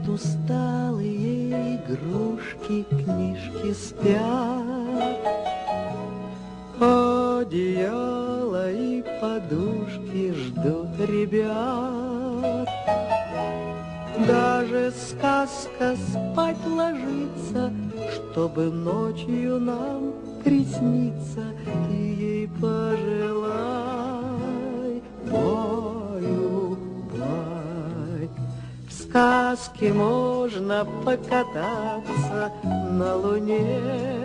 Вот усталые игрушки, книжки спят, Одеяло и подушки ждут ребят. Даже сказка спать ложится, Чтобы ночью нам приснится ты сказке можно покататься на луне,